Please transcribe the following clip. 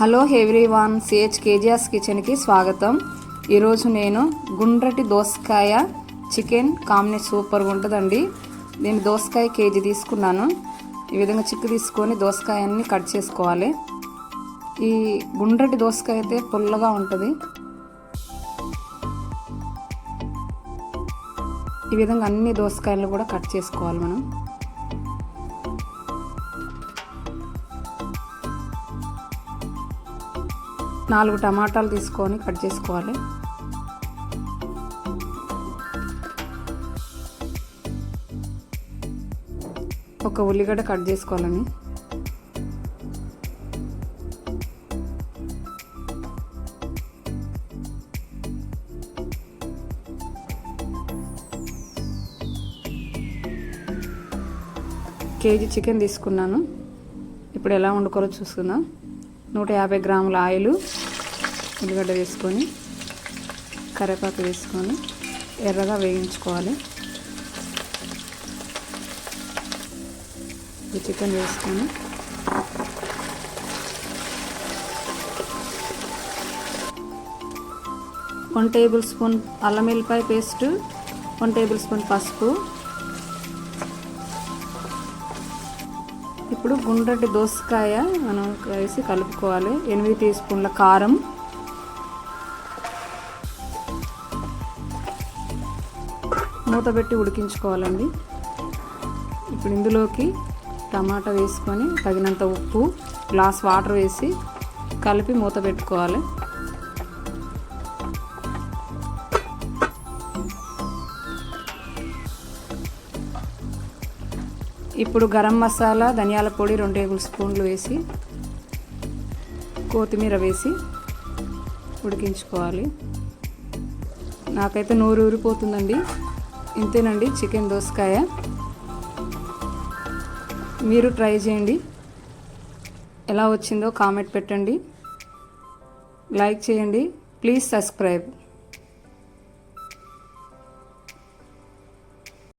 Hello everyone CH KGs కిచెన్కి స్వాగతం. ఈరోజు నేను గుండ్రటి దోసకాయ చికెన్ కాంబినేషన్ సూపర్గా ఉంటుందండి. నేను దోసకాయ కేజీ తీసుకున్నాను. ఈ విధంగా చిక్కు తీసుకొని దోసకాయ కట్ చేసుకోవాలి. ఈ గుండ్రటి దోసకాయ అయితే పుల్లగా ఉంటుంది. ఈ విధంగా అన్ని దోసకాయలు కూడా కట్ చేసుకోవాలి మనం. నాలుగు టమాటాలు తీసుకొని కట్ చేసుకోవాలి. ఒక ఉల్లిగడ్డ కట్ చేసుకోవాలని. కేజీ చికెన్ తీసుకున్నాను. ఇప్పుడు ఎలా వండుకోవాలో చూసుకుందాం. నూట యాభై గ్రాముల ఆయిల్ ఉల్లిగడ్డ వేసుకొని కరివేపాకు వేసుకొని ఎర్రగా వేయించుకోవాలి. ఈ చికెన్ వేసుకొని వన్ టేబుల్ స్పూన్ అల్లం వెల్లిపాయ పేస్ట్ వన్ టేబుల్ స్పూన్ పసుపు ఇప్పుడు గుండ్రటి దోసకాయ మనం వేసి కలుపుకోవాలి. ఎనిమిది టీ స్పూన్ల కారం. మూత పెట్టి ఉడికించుకోవాలండి. ఇప్పుడు ఇందులోకి టమాటా వేసుకొని తగినంత ఉప్పు గ్లాస్ వాటర్ వేసి కలిపి మూత పెట్టుకోవాలి. ఇప్పుడు గరం మసాలా ధనియాల పొడి రెండు టేబుల్ స్పూన్లు వేసి కొత్తిమీర వేసి ఉడికించుకోవాలి. నాకైతే నూరు ఊరిపోతుందండి. ఇంతేనండి చికెన్ దోసకాయ. మీరు ట్రై చేయండి. ఎలా వచ్చిందో కామెంట్ పెట్టండి. లైక్ చేయండి. Please subscribe.